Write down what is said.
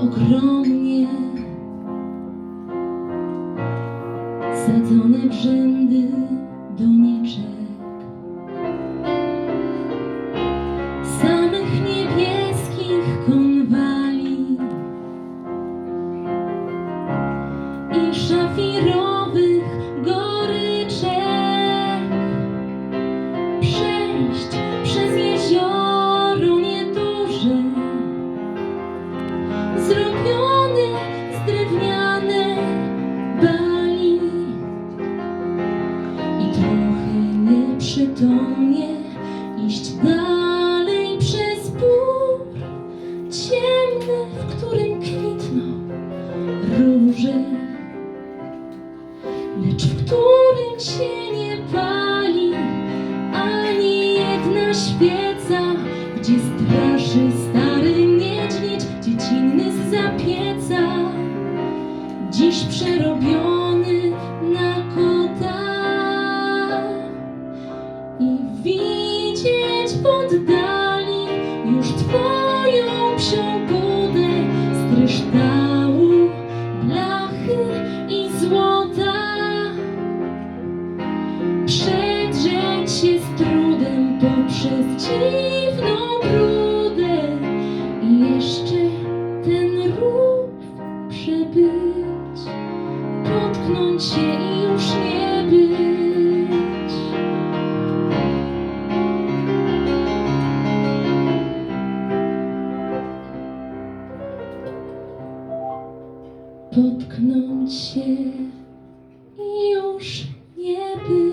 ogromnie Sadzone w rzędy doniczek Samych niebieskich konwali I szafirowych nieprzytomnie iść dalej przez bór ciemny, w którym kwitną róże, lecz w którym się nie pali ani jedna świeca, gdzie straszy stary niedźwiedź dziecinny z zapieca, dziś przerobiony widzieć w oddali już twoją psią budę z kryształu, blachy i złota przedrzeć się z trudem poprzez dziwną brudę i jeszcze ten rów przebyć, potknąć się i już nie być. potknąć się i już nie być.